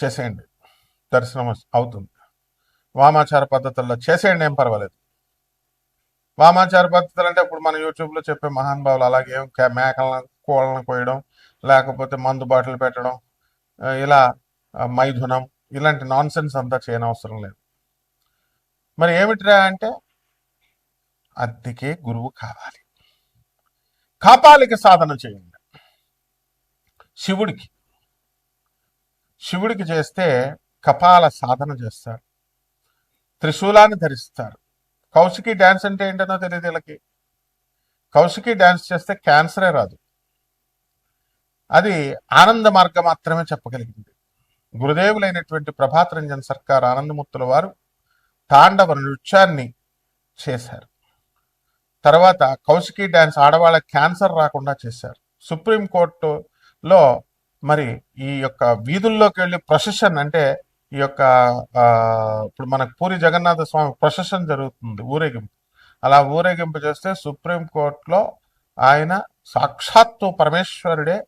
చేసేయండి. దర్శనం అవుతుంది. వామాచార పద్ధతుల్లో చేసేయండి ఏం పర్వాలేదు. వామాచార పద్ధతులు అంటే ఇప్పుడు మన యూట్యూబ్లో చెప్పే మహానుభావులు అలాగే మేకలను కోళ్ళను కోయడం లేకపోతే మందు బాటిల్ పెట్టడం ఇలా మైథునం ఇలాంటి నాన్ సెన్స్ అంతా చేయనవసరం లేదు. మరి ఏమిటిరా అంటే అద్దెకే గురువు కావాలి. కాపాలిక సాధన చేయండి. శివుడికి శివుడికి చేస్తే కపాల సాధన చేస్తారు. త్రిశూలాన్ని ధరిస్తారు. కౌశికి డ్యాన్స్ అంటే ఏంటనో తెలియదు వీళ్ళకి. కౌశికి డ్యాన్స్ చేస్తే క్యాన్సరే రాదు. అది ఆనంద మార్గం మాత్రమే చెప్పగలిగింది. గురుదేవులైనటువంటి ప్రభాత్ రంజన్ సర్కార్ ఆనందమూర్తుల వారు తాండవ నృత్యాన్ని చేశారు. తర్వాత కౌశికి డ్యాన్స్ ఆడవాళ్ళ క్యాన్సర్ రాకుండా చేశారు. సుప్రీం కోర్టులో మరి ఈ యొక్క వీధుల్లోకి వెళ్ళి ప్రొసెషన్ అంటే ఈ యొక్క ఇప్పుడు మనకు పూరి జగన్నాథ స్వామి ప్రొసెషన్ జరుగుతుంది ఊరేగింపు. అలా ఊరేగింపు చేస్తే సుప్రీం కోర్టులో ఆయన సాక్షాత్తు పరమేశ్వరుడే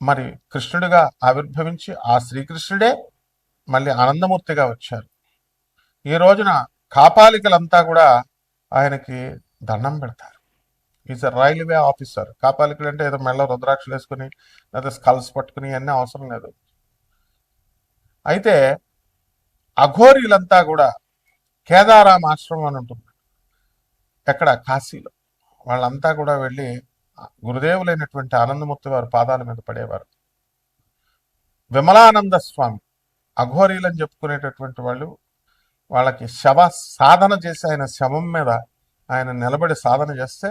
మరి కృష్ణుడిగా ఆవిర్భవించి ఆ శ్రీకృష్ణుడే మళ్ళీ ఆనందమూర్తిగా వచ్చారు. ఈ రోజున కాపాలికలంతా కూడా ఆయనకి దండం పెడతారు. ఈజ్ అ రైల్వే ఆఫీసర్ కాపాలికలు అంటే ఏదో మెళ్ళ రుద్రాక్షలు వేసుకుని లేదా స్కల్స్ పట్టుకుని అన్నీ అవసరం లేదు. అయితే అఘోరీలంతా కూడా కేదారాం ఆశ్రమం అని ఉంటుంది. ఎక్కడ? కాశీలో. వాళ్ళంతా కూడా వెళ్ళి గురుదేవులైనటువంటి ఆనందమూర్తి వారి పాదాల మీద పడేవారు. విమలానంద స్వామి అఘోరీలని చెప్పుకునేటటువంటి వాళ్ళు వాళ్ళకి శవ సాధన చేసి ఆయన శవం మీద ఆయన నిలబడి సాధన చేస్తే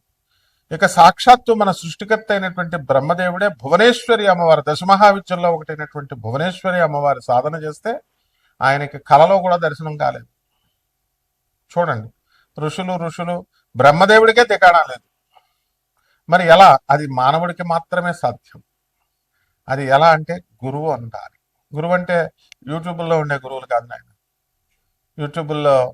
ఇక సాక్షాత్తు మన సృష్టికర్త అయినటువంటి బ్రహ్మదేవుడే భువనేశ్వరి అమ్మవారు దశమహావిద్యల్లో ఒకటైనటువంటి భువనేశ్వరి అమ్మవారి సాధన చేస్తే ఆయనకి కలలో కూడా దర్శనం కాలేదు. చూడండి. ఋషులు ఋషులు బ్రహ్మదేవుడికే దిగాడా లేదు. మరి ఎలా? అది మానవుడికి మాత్రమే సాధ్యం. అది ఎలా అంటే గురువు అంటారు. గురువు అంటే యూట్యూబ్లో ఉండే గురువులు కాదు నాయన. యూట్యూబ్లో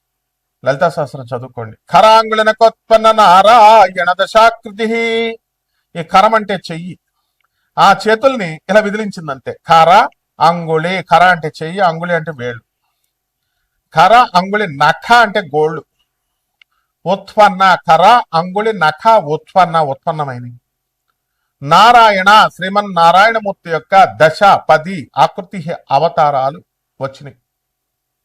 లలితా శాస్త్రం చదువుకోండి. ఖరాంగుళన కొత్పన్న నారాయణ దశాకృతి. ఈ కరం అంటే చెయ్యి. ఆ చేతుల్ని ఇలా విదిలించిందంతే. కర అంగుళి కర అంటే చెయ్యి అంగుళి అంటే వేళ్ళు. కర అంగుళి నఖ అంటే గోళ్ళు. ఉత్పన్న కర అంగుళి నఖ ఉత్పన్న ఉత్పన్నమైనవి. నారాయణ శ్రీమన్ నారాయణమూర్తి యొక్క దశ పది ఆకృతి అవతారాలు వచ్చినాయి.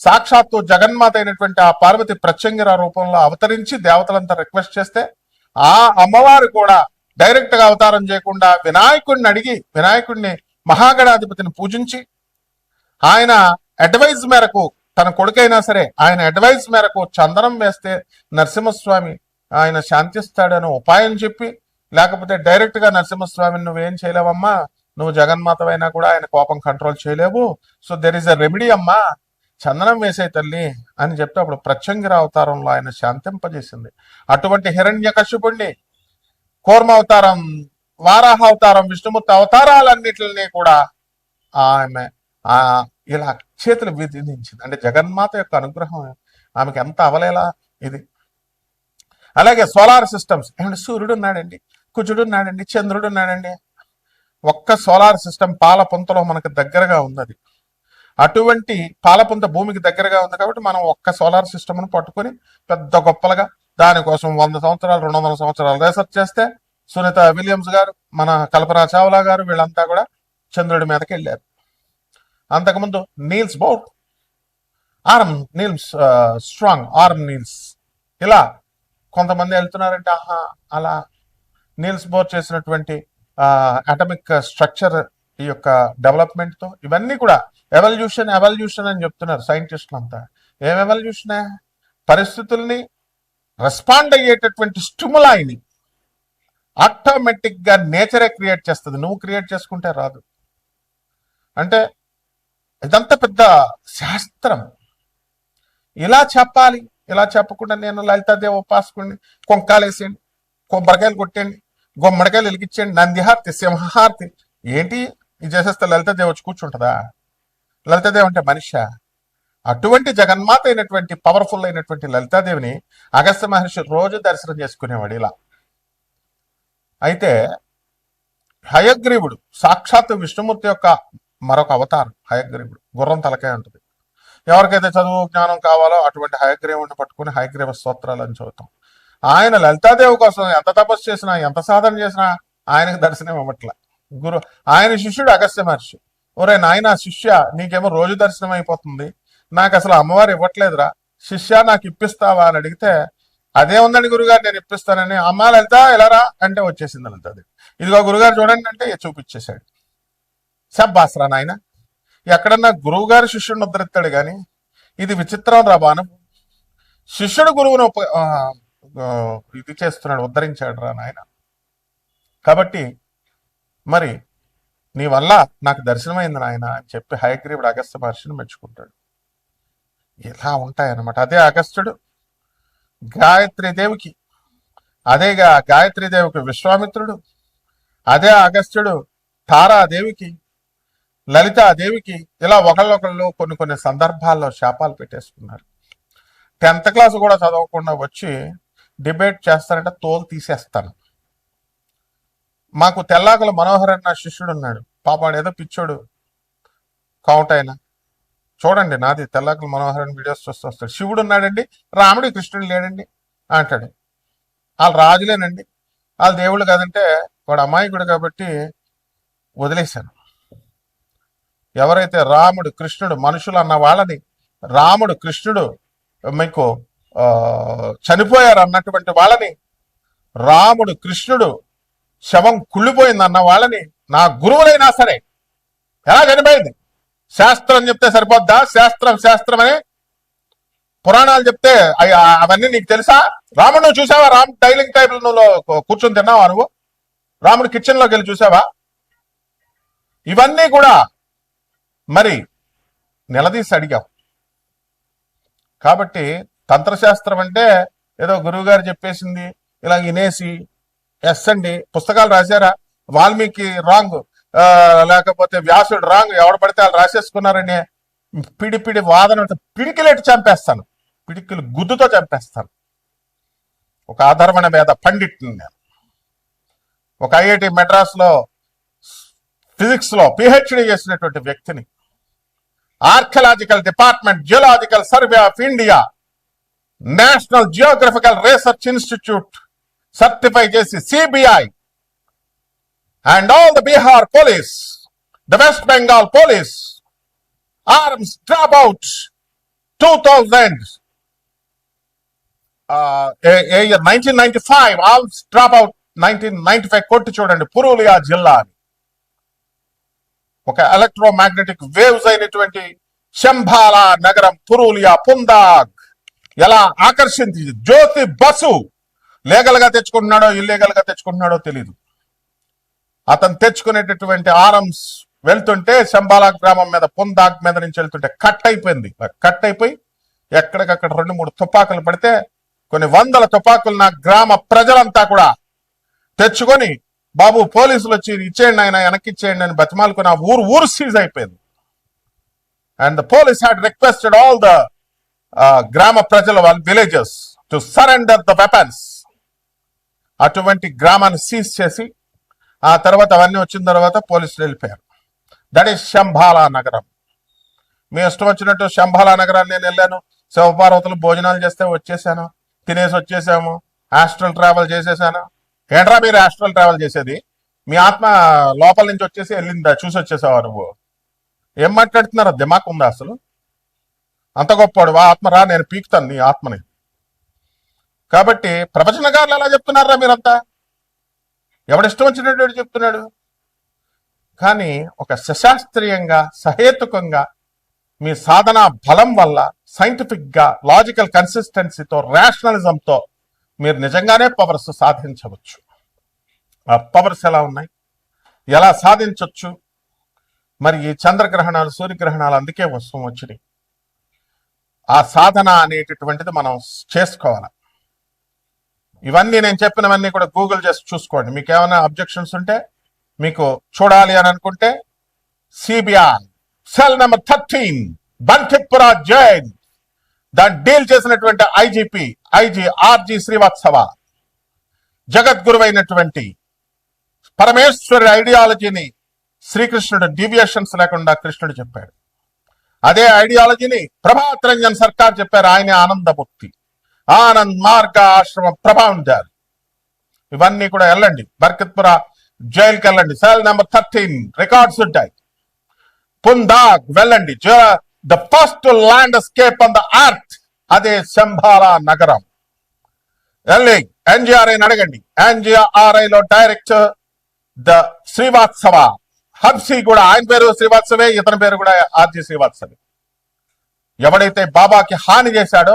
సాక్షాత్తు జగన్మాత అయినటువంటి ఆ పార్వతి ప్రత్యంగిర రూపంలో అవతరించి దేవతలంతా రిక్వెస్ట్ చేస్తే ఆ అమ్మవారు కూడా డైరెక్ట్గా అవతారం చేయకుండా వినాయకుడిని అడిగి వినాయకుడిని మహాగణాధిపతిని పూజించి ఆయన అడ్వైజ్ మేరకు తన కొడుకైనా సరే ఆయన అడ్వైజ్ మేరకు చందనం వేస్తే నరసింహస్వామి ఆయన శాంతిస్తాడని ఉపాయం చెప్పి లేకపోతే డైరెక్ట్గా నరసింహస్వామిని నువ్వేం చేయలేవమ్మా? నువ్వు జగన్మాతవైనా కూడా ఆయన కోపం కంట్రోల్ చేయలేవు. So there is a remedy అమ్మా. చందనం వేసే తల్లి అని చెప్తే అప్పుడు ప్రత్యంగిర అవతారంలో ఆయన శాంతింపజేసింది. అటువంటి హిరణ్య కశ్యపుణ్ణి కూర్మ అవతారం వారాహ అవతారం విష్ణుమూర్తి అవతారాలన్నిటిని కూడా ఆమె ఆ ఇలా చేతులు విధించింది. అంటే జగన్మాత యొక్క అనుగ్రహం ఆమెకి ఎంత అవలేలా ఇది. అలాగే సోలార్ సిస్టమ్స్ ఏమంటే సూర్యుడు ఉన్నాడండి కుజుడు ఉన్నాడండి చంద్రుడు ఉన్నాడండి. ఒక్క సోలార్ సిస్టమ్ పాలపుంతలో మనకు దగ్గరగా ఉన్నది. అటువంటి పాలపుంత భూమికి దగ్గరగా ఉంది కాబట్టి మనం ఒక్క సోలార్ సిస్టమ్ను పట్టుకొని పెద్ద గొప్పలుగా దానికోసం వంద సంవత్సరాలు రెండు వందల సంవత్సరాలు రీసెర్చ్ చేస్తే సునీత విలియమ్స్ గారు మన కల్పనా చావ్లా గారు వీళ్ళంతా కూడా చంద్రుడి మీదకి వెళ్ళారు. అంతకుముందు Niels Bohr arm Niels strong arm Niels. ఇలా కొంతమంది వెళ్తున్నారంటే ఆహా అలా నీల్స్ బోర్ చేసినటువంటి అటమిక్ స్ట్రక్చర్ ఈ యొక్క డెవలప్మెంట్తో ఇవన్నీ కూడా ఎవల్యూషన్ ఎవల్యూషన్ అని చెప్తున్నారు సైంటిస్టులు అంతా. ఏం ఎవల్యూషనే పరిస్థితుల్ని రెస్పాండ్ అయ్యేటటువంటి స్టిములాయిని ఆటోమేటిక్గా నేచరే క్రియేట్ చేస్తుంది. నువ్వు క్రియేట్ చేసుకుంటే రాదు. అంటే ఇదంతా పెద్ద శాస్త్రం. ఇలా చెప్పాలి. ఇలా చెప్పకుండా నేను లలితాదేవి ఉపాసకుడిని కొంకాలేసేయండి కొబ్బరికాయలు కొట్టండి గుమ్మడికాయలు వెలిగించండి నందిహారతి సింహారతి ఏంటి? ఇది చేసేస్తే లలితాదేవి వచ్చి కూర్చుంటుందా? లలితాదేవి అంటే మనిష? అటువంటి జగన్మాత అయినటువంటి పవర్ఫుల్ అయినటువంటి లలితాదేవిని అగస్త్య మహర్షి రోజు దర్శనం చేసుకునేవాడు ఇలా. అయితే హయగ్రీవుడు సాక్షాత్ విష్ణుమూర్తి యొక్క మరొక అవతారం హయగ్రీవుడు. గుర్రం తలకాయ ఉంటుంది. ఎవరికైతే చదువు జ్ఞానం కావాలో అటువంటి హయగ్రీవుడిని పట్టుకుని హయగ్రీవ స్తోత్రాలు అని చదువుతాం ఆయన లలితాదేవి కోసం ఎంత తపస్సు చేసినా ఎంత సాధన చేసినా ఆయనకు దర్శనం ఇవ్వట్ల. గురు ఆయన శిష్యుడు అగస్త్య మహర్షి. ఒరే నాయన శిష్య నీకేమో రోజు దర్శనం అయిపోతుంది. నాకు అసలు అమ్మవారు ఇవ్వట్లేదురా. శిష్య నాకు ఇప్పిస్తావా అని అడిగితే అదే ఉందండి గురుగారు నేను ఇప్పిస్తానని. అమ్మ లలిత ఎలారా అంటే వచ్చేసింది లలితది ఇదిగో గురుగారు చూడండి అంటే చూపించేశాడు. సబ్బాసరా నాయన. ఎక్కడన్నా గురువు గారు శిష్యుడిని ఉద్ధరిస్తాడు కానీ ఇది విచిత్రం రా బాను. శిష్యుడు గురువును ఇది చేస్తున్నాడు ఉద్ధరించాడు రా నాయన. కాబట్టి మరి నీ వల్ల నాకు దర్శనమైంది నాయన అని చెప్పి హయగ్రీవుడు అగస్త్య మహర్షిని మెచ్చుకుంటాడు. ఇలా ఉంటాయన్నమాట. అదే అగస్త్యుడు గాయత్రి దేవికి అదేగా గాయత్రీదేవికి విశ్వామిత్రుడు అదే అగస్త్యుడు తారాదేవికి లలితాదేవికి ఇలా ఒకళ్ళొకళ్ళు కొన్ని కొన్ని సందర్భాల్లో శాపాలు పెట్టేసుకున్నారు. టెన్త్ క్లాస్ కూడా చదవకుండా వచ్చి డిబేట్ చేస్తారంటే తోలు తీసేస్తాను. మాకు తెల్లాకుల మనోహర్ అన్న శిష్యుడు ఉన్నాడు. పాపాడు ఏదో పిచ్చోడు కౌంట్ చూడండి నాది తెల్లాకుల మనోహర్ అని వీడియోస్ చూస్తూ వస్తాడు. శివుడు ఉన్నాడండి రాముడు కృష్ణుడు లేడండి అంటాడు. వాళ్ళు రాజులేనండి. వాళ్ళ దేవుళ్ళు కాదంటే వాడు అమాయకుడు కాబట్టి వదిలేశాను. ఎవరైతే రాముడు కృష్ణుడు మనుషులు అన్న వాళ్ళని రాముడు కృష్ణుడు మీకు చనిపోయారు అన్నటువంటి వాళ్ళని రాముడు కృష్ణుడు శవం కుళ్ళిపోయింది అన్న వాళ్ళని నా గురువులైనా సరే ఎలా చనిపోయింది? శాస్త్రం చెప్తే సరిపోద్దా? శాస్త్రం శాస్త్రం అని పురాణాలు చెప్తే అవన్నీ నీకు తెలుసా? రాముడు నువ్వు చూసావా? రామ్ డైలింగ్ టేబుల్ నువ్వు కూర్చొని తిన్నావా నువ్వు? రాముడు కిచెన్లోకి వెళ్ళి చూసావా? ఇవన్నీ కూడా మరి నిలదీసి అడిగాం కాబట్టి తంత్రశాస్త్రం అంటే ఏదో గురువుగారు చెప్పేసింది ఇలా వినేసి ఎస్ అండి. పుస్తకాలు రాశారా? వాల్మీకి రాంగ్. లేకపోతే వ్యాసుడు రాంగ్. ఎవడు పడితే వాళ్ళు రాసేసుకున్నారని పిడి పిడి వాదన పిడికిలేటి చంపేస్తాను. పిడికిలు గుద్దుతో చంపేస్తాను. ఒక ఆధర్మణ మీద పండిట్ని నేను. ఒక ఐఐటి మెడ్రాస్లో ఫిజిక్స్లో ఫిజిక్స్లో పిహెచ్డి చేసినటువంటి వ్యక్తిని. Archaeological department geological survey of India national geographical research institute certify చేసి CBI and all the Bihar police the West Bengal police arms drop out two thousand nineteen ninety five arms drop out nineteen ninety five కొట్టి చూడండి పురూలియా జిల్లా అని. ఒక electromagnetic waves అయినటువంటి శంభాలా నగరం పురూలియా పుందాగ్. ఎలా ఆకర్షించింది? జ్యోతి బసు లీగల్గా తెచ్చుకుంటున్నాడో ఇల్లీగల్గా తెచ్చుకుంటున్నాడో తెలియదు అతను తెచ్చుకునేటటువంటి ఆరమ్స్ వెళ్తుంటే శంబాలా గ్రామం మీద పుందాగ్ మీద నుంచి వెళ్తుంటే కట్ అయిపోయింది. కట్ అయిపోయి ఎక్కడికక్కడ రెండు మూడు తుపాకులు పడితే కొన్ని వందల తుపాకులు నా గ్రామ ప్రజలంతా కూడా తెచ్చుకొని బాబు పోలీసులు వచ్చి ఇచ్చేయండి ఆయన వెనక్కి ఇచ్చేయండి అని బతిమాలకు నా ఊరు ఊరు సీజ్ అయిపోయింది. And the police had requested all the గ్రామ ప్రజల వాళ్ళ villages to surrender the weapons అటువంటి గ్రామాన్ని సీజ్ చేసి ఆ తర్వాత అవన్నీ వచ్చిన తర్వాత పోలీసులు వెళ్ళిపోయారు. దట్ ఈస్ శంభాలా నగరం. మీ ఇష్టం వచ్చినట్టు శంభాలా నగరాన్ని నేను వెళ్ళాను. శివపార్వతులు భోజనాలు చేస్తే వచ్చేసాను. తినేసి వచ్చేసాము. హాస్టల్ ట్రావెల్ చేసేసాను. ఏంట్రా మీరు హాస్టల్ ట్రావెల్ చేసేది? మీ ఆత్మ లోపల నుంచి వచ్చేసి వెళ్ళిందా? చూసి వచ్చేసావా నువ్వు? ఏం మాట్లాడుతున్నారా? దిమాక్ ఉందా అసలు? అంత గొప్పవాడు. ఆత్మ రా నేను పీకుతాను నీ ఆత్మని. కాబట్టి ప్రవచనగారులు ఎలా చెప్తున్నారా మీరంతా? ఎవడిష్టం వచ్చినటువంటి చెప్తున్నాడు? కానీ ఒక సశాస్త్రీయంగా సహేతుకంగా మీ సాధన బలం వల్ల సైంటిఫిక్గా లాజికల్ కన్సిస్టెన్సీతో రేషనలిజంతో మీరు నిజంగానే పవర్స్ సాధించవచ్చు. ఆ పవర్స్ ఎలా ఉన్నాయి? ఎలా సాధించవచ్చు మరి ఈ చంద్రగ్రహణాలు సూర్యగ్రహణాలు అందుకే వస్తూ వచ్చినాయి ఆ సాధన అనేటటువంటిది మనం చేసుకోవాలి? ఇవన్నీ నేను చెప్పినవన్నీ కూడా గూగుల్ చేసి చూసుకోండి. మీకు ఏమైనా అబ్జెక్షన్స్ ఉంటే మీకు చూడాలి అని అనుకుంటే CBR cell number thirteen Bankipura Jain దాన్ని డీల్ చేసినటువంటి ఐజీపీ ఐజీ ఆర్జీ శ్రీవాత్సవ జగద్గురువైనటువంటి పరమేశ్వరి ఐడియాలజీని శ్రీకృష్ణుడు డీవియేషన్స్ లేకుండా కృష్ణుడు చెప్పాడు. అదే ఐడియాలజీని ప్రభాత్ రంజన్ సర్కార్ చెప్పారు. ఆయన ఆనందముక్తి ఆనంద్ మార్గ ఆశ్రమ ప్రభావంజారు ఇవన్నీ కూడా వెళ్ళండి. బర్కత్పుర జైలుకి వెళ్ళండి. సెల్ నెంబర్ థర్టీన్ రికార్డ్స్ ఉంటాయి. పుందాగ్ వెళ్ళండి. The first landscape on the earth. అదే శంభాల నగరం. వెళ్ళి ఎన్జిఆర్ఐ అడగండి. ఎన్జిఆర్ఐ లో డైరెక్టర్ ద శ్రీవాత్సవ హబ్సీ కూడా ఆయన పేరు శ్రీవాత్సవే ఇతని పేరు కూడా ఆర్జీ శ్రీవాత్సవే ఎవడైతే బాబాకి హాని చేశాడో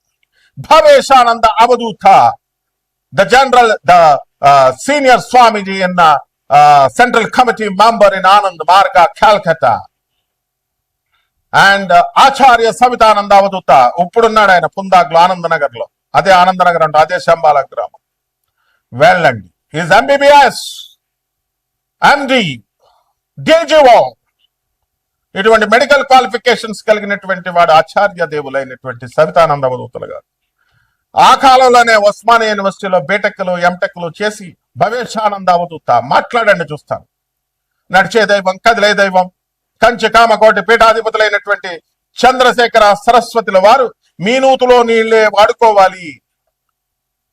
Bhaveshananda Avadhuta. The general, the uh, senior Swamiji in the uh, Central Committee member in Anand Marga, Calcutta. And Acharya Savitananda Avadhuta ఇప్పుడున్నాడు ఆయన పుందాగ్లో ఆనందనగర్లో అదే ఆనందనగర్ అంటే అదే శంబాల గ్రామం. వెళ్ళండి ఈజ్ ఎంబీబీఎస్ ఎండి డిజిఓ ఇటువంటి మెడికల్ క్వాలిఫికేషన్స్ కలిగినటువంటి వాడు ఆచార్య దేవులైనటువంటి సవితానంద అవధూతలు గారు. ఆ కాలంలోనే ఉస్మానియా యూనివర్సిటీలో బీటెక్లు ఎంటెక్లు చేసి భవేశానంద అవధూత మాట్లాడండి చూస్తాను. నడిచే దైవం కదిలే దైవం కంచి కామకోటి పీఠాధిపతులైనటువంటి చంద్రశేఖర సరస్వతుల వారు మీ నూతులో నీళ్ళే వాడుకోవాలి.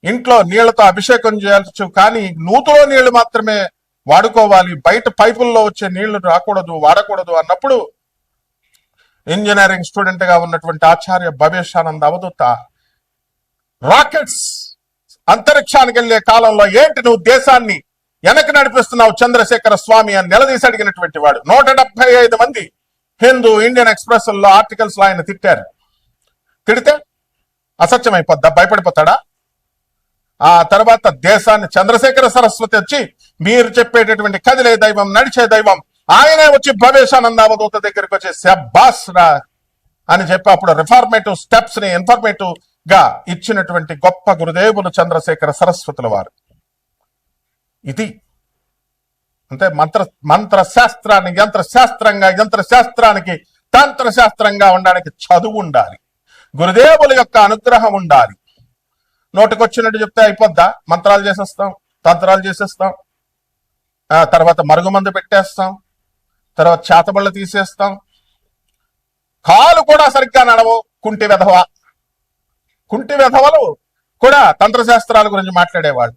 ఇంట్లో నీళ్ళతో అభిషేకం చేయవచ్చు కానీ నూతులో నీళ్ళు మాత్రమే వాడుకోవాలి. బయట పైపుల్లో వచ్చే నీళ్ళు రాకూడదు వాడకూడదు అన్నప్పుడు ఇంజనీరింగ్ స్టూడెంట్గా ఉన్నటువంటి ఆచార్య భవేశానంద అవధూత రాకెట్స్ అంతరిక్షానికి వెళ్ళే కాలంలో ఏంటి నువ్వు దేశాన్ని వెనక్కి నడిపిస్తున్నావు చంద్రశేఖర స్వామి అని నిలదీసి అడిగినటువంటి వాడు? నూట ఐదు మంది హిందూ ఇండియన్ ఎక్స్ప్రెస్లో ఆర్టికల్స్లో ఆయన తిట్టారు. తిడితే అసత్యం అయిపోద్దా భయపడిపోతాడా? ఆ తర్వాత దేశాన్ని చంద్రశేఖర సరస్వతి వచ్చి మీరు చెప్పేటటువంటి కదిలే దైవం నడిచే దైవం ఆయనే వచ్చి భవేశానంద అవధూత దగ్గరికి వచ్చి శబ్బాస్ రా అని చెప్పి అప్పుడు రిఫార్మేటివ్ స్టెప్స్ని ఇన్ఫర్మేటివ్ గా ఇచ్చినటువంటి గొప్ప గురుదేవులు చంద్రశేఖర సరస్వతుల వారు. ఇది అంటే మంత్ర మంత్ర శాస్త్రాన్ని యంత్ర శాస్త్రంగా యంత్ర శాస్త్రానికి తంత్ర శాస్త్రంగా ఉండడానికి చదువు ఉండాలి. గురుదేవుల యొక్క అనుగ్రహం ఉండాలి. నోటికొచ్చినట్టు చెప్తే అయిపోద్దా? మంత్రాలు చేసేస్తాం తంత్రాలు చేసేస్తాం. ఆ తర్వాత మరుగుమందు పెట్టేస్తాం. తర్వాత చేతబళ్ళు తీసేస్తాం. కాలు కూడా సరిగ్గా నడవు కుంటి వెధవా? కుంటి వెధవలు కూడా తంత్రశాస్త్రాల గురించి మాట్లాడేవాళ్ళు.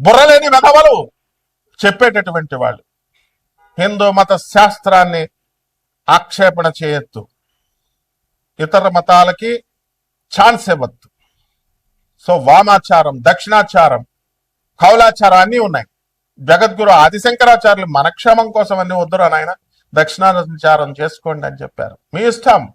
బుర్రలేని వెధవలు చెప్పేటటువంటి వాళ్ళు. హిందూ మత శాస్త్రాన్ని ఆక్షేపణ చేయొద్దు. ఇతర మతాలకి ఛాన్స్ ఇవ్వద్దు. సో వామాచారం దక్షిణాచారం కౌలాచారం అన్నీ ఉన్నాయి. జగద్గురు ఆదిశంకరాచార్యులు మనక్షేమం కోసం అన్ని వద్దురా నాయన దక్షిణాచారం చేసుకోండి అని చెప్పారు. మీ ఇష్టం.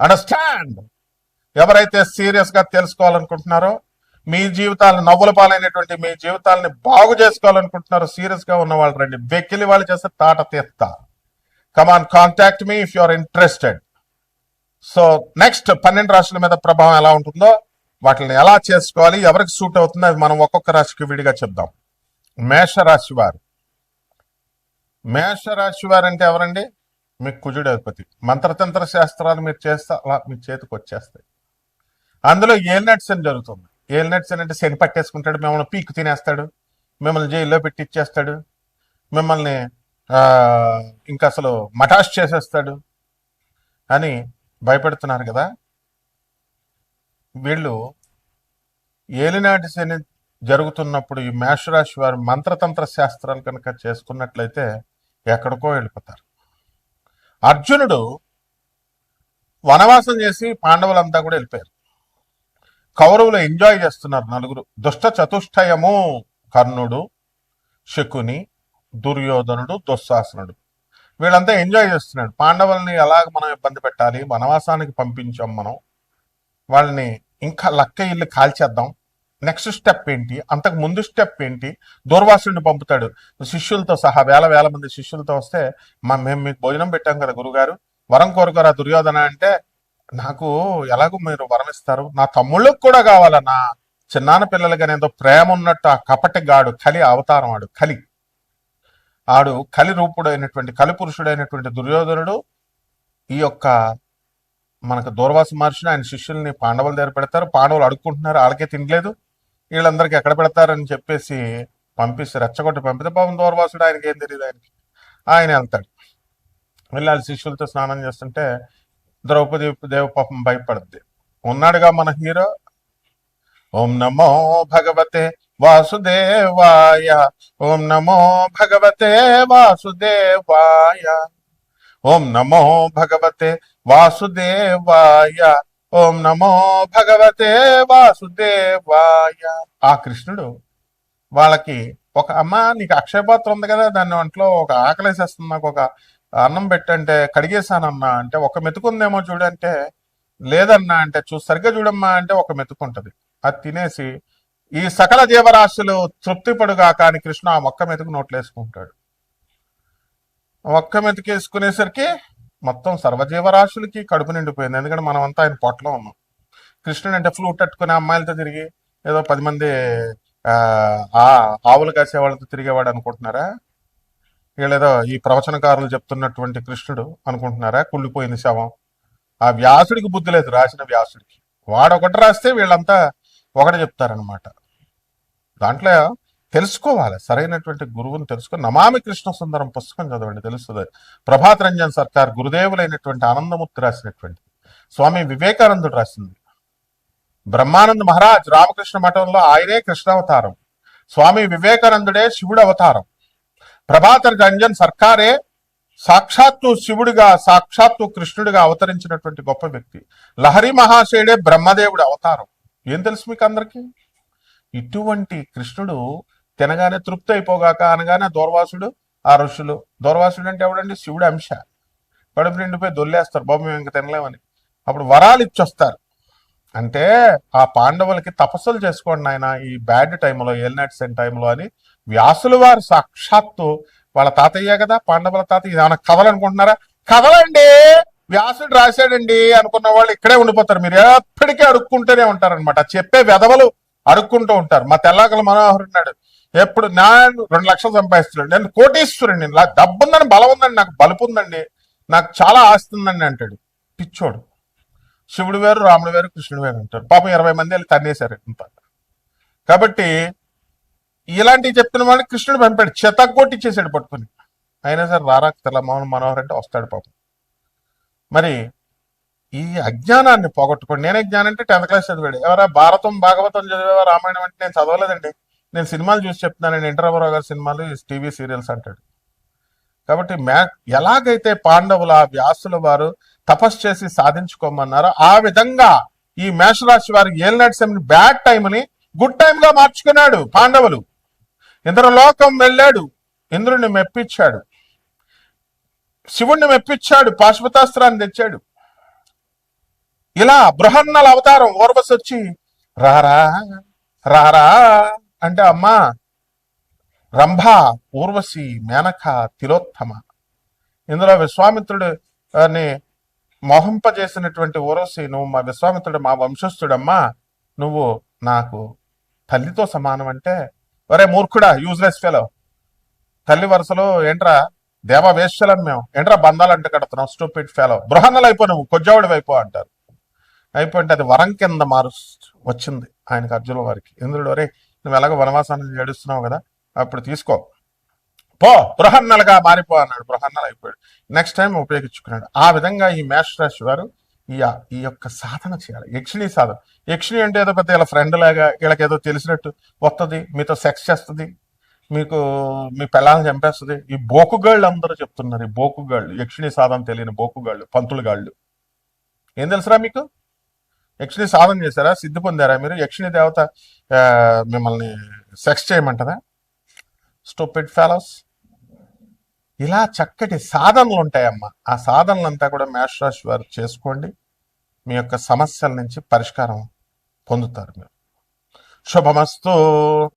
అండర్స్టాండ్ ఎవరైతే సీరియస్గా తెలుసుకోవాలనుకుంటున్నారో మీ జీవితాలను నవ్వుల పాలైనటువంటి మీ జీవితాలని బాగు చేసుకోవాలనుకుంటున్నారో సీరియస్గా ఉన్న వాళ్ళు రండి. వెక్కిలి వాళ్ళు చేస్తే తాట తీస్తా come on contact me if you are interested so next పన్నెండు రాశుల మీద ప్రభావం ఎలా ఉంటుందో వాటిని ఎలా చేసుకోవాలి ఎవరికి సూట్ అవుతుందో అది మనం ఒక్కొక్క రాశికి విడిగా చెప్దాం. మేష రాశి వారు. మేష రాశి వారు అంటే ఎవరండి? మీకు కుజుడు అధిపతి మంత్రతంత్ర శాస్త్రాలు మీరు చేస్తే అలా మీ చేతికి వచ్చేస్తాయి. అందులో ఏల్నట్స్ అని జరుగుతుంది. ఏల్నట్స్ అని అంటే శని పట్టేసుకుంటాడు మిమ్మల్ని పీకు తినేస్తాడు మిమ్మల్ని జైల్లో పెట్టి ఇచ్చేస్తాడు మిమ్మల్ని ఇంకా అసలు మటాష్ చేసేస్తాడు అని భయపెడుతున్నారు కదా. వీళ్ళు ఏలినాటి శని జరుగుతున్నప్పుడు ఈ మేషరాశి వారు మంత్రతంత్ర శాస్త్రాలు కనుక చేసుకున్నట్లయితే ఎక్కడికో వెళ్ళిపోతారు. అర్జునుడు వనవాసం చేసి పాండవులంతా కూడా వెళ్ళిపోయారు. కౌరవులు ఎంజాయ్ చేస్తున్నారు నలుగురు. దుష్ట చతుష్టయము కర్ణుడు శకుని దుర్యోధనుడు దుశ్శాసనుడు వీళ్ళంతా ఎంజాయ్ చేస్తున్నాడు పాండవుల్ని ఎలాగ మనం ఇబ్బంది పెట్టాలి? వనవాసానికి పంపించాం మనం. వాళ్ళని ఇంకా లక్క ఇల్లు కాల్చేద్దాం. నెక్స్ట్ స్టెప్ ఏంటి? అంతకు ముందు స్టెప్ ఏంటి? దూర్వాసుడిని పంపుతాడు. శిష్యులతో సహా వేల వేల మంది శిష్యులతో వస్తే మా మేము మీకు భోజనం పెట్టాం కదా గురుగారు. వరం కోరుకోరా దుర్యోధన అంటే నాకు ఎలాగో మీరు వరం ఇస్తారు? నా తమ్ముళ్ళకు కూడా కావాలన్నా చిన్నాన్న పిల్లలకి ఏదో ప్రేమ ఉన్నట్టు ఆ కపటి గాడు కలి అవతారం ఆడు కలి. ఆడు కలి రూపుడైనటువంటి కలి పురుషుడైనటువంటి దుర్యోధనుడు ఈ యొక్క మనకు దూర్వాస మహర్షిని ఆయన శిష్యుల్ని పాండవుల దగ్గర పెడతారు. పాండవులు అడుక్కుంటున్నారు. వాళ్ళకే తినలేదు. వీళ్ళందరికీ ఎక్కడ పెడతారని చెప్పేసి పంపిస్తే రెచ్చగొట్టి పంపితే పాపం దూర్వాసుడు ఆయనకి ఏం తెలియదు ఆయనకి. ఆయన వెళ్తాడు. వెళ్ళాలి శిష్యులతో స్నానం చేస్తుంటే ద్రౌపది దేవ పాపం భయపడుద్ది. ఉన్నాడుగా మన హీరో? ఓం నమో భగవతే వాసుదేవాయ. ఓం నమో భగవతే వాసుదేవాయ. ఓం నమో భగవతే వాసుదేవాయ. ఓం నమో భగవతే వాసుదేవాయ. ఆ కృష్ణుడు వాళ్ళకి ఒక అమ్మ నీకు అక్షయపాత్ర ఉంది కదా దాన్ని ఒంట్లో ఒక ఆకలేసేస్తుంది నాకు ఒక అన్నం పెట్టంటే కడిగేశానమ్మా అంటే ఒక మెతుకుందేమో చూడంటే లేదన్నా అంటే చూ సరిగ్గా చూడమ్మా అంటే ఒక మెతుకుంటది. అది తినేసి ఈ సకల జీవరాశులు తృప్తి పడుగా కానీ కృష్ణ ఆ మొక్క మెతుకు నోట్లేసుకుంటాడు ఒక్క మెతుకేసుకునేసరికి మొత్తం సర్వజీవరాశులకి కడుపు నిండిపోయింది. ఎందుకంటే మనం అంతా ఆయన పొట్టలో ఉన్నాం. కృష్ణుడు అంటే ఫ్లూట్ పట్టుకునే అమ్మాయిలతో తిరిగి ఏదో పది మంది ఆ ఆవులు కాసే వాళ్ళతో తిరిగేవాడు అనుకుంటున్నారా? వీళ్ళేదో ఈ ప్రవచనకారులు చెప్తున్నటువంటి కృష్ణుడు అనుకుంటున్నారా? కుళ్ళిపోయింది శవం. ఆ వ్యాసుడికి బుద్ధి లేదు రాసిన వ్యాసుడికి. వాడు ఒకటి రాస్తే వీళ్ళంతా ఒకటి చెప్తారనమాట దాంట్లో తెలుసుకోవాలి. సరైనటువంటి గురువుని తెలుసుకొని నమామి కృష్ణ సుందరం పుస్తకం చదవండి తెలుస్తుంది. ప్రభాత్ రంజన్ సర్కార్ గురుదేవులైనటువంటి ఆనందమూర్తి రాసినటువంటి స్వామి వివేకానందుడు రాసింది. బ్రహ్మానంద మహారాజ్ రామకృష్ణ మఠంలో ఆయనే కృష్ణావతారం. స్వామి వివేకానందుడే శివుడు అవతారం. ప్రభాత్ రంజన్ సర్కారే సాక్షాత్తు శివుడిగా సాక్షాత్తు కృష్ణుడిగా అవతరించినటువంటి గొప్ప వ్యక్తి. లహరి మహాశయుడే బ్రహ్మదేవుడి అవతారం. ఏం తెలుసు మీకు అందరికీ ఇటువంటి కృష్ణుడు తినగానే తృప్తి అయిపోగాక అనగానే దూర్వాసుడు ఆ ఋషులు దూర్వాసుడు అంటే ఎవడండి? శివుడు అంశ. కడుపు నిండిపోయి దొల్లేస్తారు. బాబు మేము ఇంకా తినలేమని. అప్పుడు వరాలు ఇచ్చొస్తారు. అంటే ఆ పాండవులకి తపస్సులు చేసుకోండి ఆయన ఈ బ్యాడ్ టైంలో ఎల్నట్స్ టైంలో అని వ్యాసులు వారు సాక్షాత్తు వాళ్ళ తాతయ్య కదా పాండవుల తాతయ్య. ఇది ఏమైనా కథలు అనుకుంటున్నారా కథలండి! వ్యాసుడు రాశాడండి అనుకున్న వాళ్ళు ఇక్కడే ఉండిపోతారు. మీరు ఎప్పటికీ అడుక్కుంటూనే ఉంటారనమాట చెప్పే వెధవలు అడుక్కుంటూ ఉంటారు. మా తెల్లాకల మనోహర్ నాడు ఎప్పుడు నా రెండు లక్షలు సంపాదిస్తున్నాడు. నేను కోటీశ్వరుడు నాకు డబ్బు ఉందని బలం ఉందండి నాకు బలుపు ఉందండి నాకు చాలా ఆస్తి ఉందండి అంటాడు. పిచ్చోడు. శివుడు వేరు రాముడు వేరు కృష్ణుడు వేరు అంటారు పాపం ఇరవై మంది వెళ్ళి తన్నేశారు ఇంత కాబట్టి ఇలాంటివి చెప్తున్న వాడిని కృష్ణుడు పంపాడు. చెతగొట్టిచ్చేసాడు పట్టుకుని. అయినా సరే రారా తెల్లమోహన్ మనోహర్ అంటే వస్తాడు పాపం. మరి ఈ అజ్ఞానాన్ని పోగొట్టుకోండి. నేనే జ్ఞానం అంటే టెన్త్ క్లాస్ చదివాడు. ఎవరా? భారతం భాగవతం చదివేవా? రామాయణం అంటే నేను చదవలేదండి. నేను సినిమాలు చూసి చెప్తున్నాను ఎన్టీఆర్ గారి సినిమాలు టీవీ సీరియల్స్ అంటాడు. కాబట్టి మ్యా ఎలాగైతే పాండవుల వ్యాసుల వారు తపస్సు చేసి సాధించుకోమన్నారో ఆ విధంగా ఈ మేషరాశి వారి ఏలినాటి సమయం బ్యాడ్ టైం ని గుడ్ టైంగా మార్చుకున్నాడు పాండవులు. ఇంద్రలోకం వెళ్ళాడు ఇంద్రుడిని మెప్పించాడు. శివుణ్ణి మెప్పించాడు పాశుపతాస్త్రాన్ని తెచ్చాడు. ఇలా బృహన్నల అవతారం ఓర్వస్ వచ్చి రారా రారా అంటే అమ్మా రంభ ఊర్వశి మేనక తిలోత్తమ. ఇందులో విశ్వామిత్రుడు అని మోహింపజేసినటువంటి ఊర్వశి నువ్వు మా విశ్వామిత్రుడు మా వంశస్థుడమ్మా నువ్వు నాకు తల్లితో సమానం అంటే ఒరే మూర్ఖుడా యూజ్లెస్ ఫెలో తల్లి వరుసలో ఏంట్రా దేవ వేశ్యలం మేము. ఏంట్రా బంధాలు అంటే కడుతున్నాం స్టూపిడ్ ఫెలో బృహన్నలు అయిపో నువ్వు కొజ్జావుడి అయిపో అంటారు. అయిపోయింటే అది వరం కింద మారు వచ్చింది ఆయనకు అర్జున వారికి. ఇంద్రుడు ఒరే నువ్వు ఎలాగో వనవాసాన్ని ఏడుస్తున్నావు కదా అప్పుడు తీసుకో. పో బృహన్నలుగా మారిపో అన్నాడు. బృహన్నలు అయిపోయాడు. నెక్స్ట్ టైం ఉపయోగించుకున్నాడు. ఆ విధంగా ఈ మేషరాశి వారు ఈ ఈ యొక్క సాధన చేయాలి. యక్షిణి సాధన. యక్షిణి అంటే ఏదో పెద్ద ఇలా ఫ్రెండ్ లాగా వీళ్ళకి ఏదో తెలిసినట్టు వస్తుంది మీతో సెక్స్ చేస్తుంది మీకు మీ పిల్లల్ని చంపేస్తుంది. ఈ బోకుగాళ్ళు అందరూ చెప్తున్నారు. ఈ బోకుగాళ్ళు యక్షిణి సాధన తెలియని బోకుగాళ్ళు పంతులుగాళ్ళు ఏం తెలుసురా మీకు? యక్షిని సాధన చేశారా? సిద్ధి పొందారా మీరు? యక్షిని దేవత మిమ్మల్ని సెక్స్ చేయమంటదా? స్టూపిడ్ ఫెలోస్ ఇలా చక్కటి సాధనలు ఉంటాయమ్మా ఆ సాధనలంతా కూడా మేషరాశి వారు చేసుకోండి. మీ యొక్క సమస్యల నుంచి పరిష్కారం పొందుతారు మీరు. శుభమస్తు.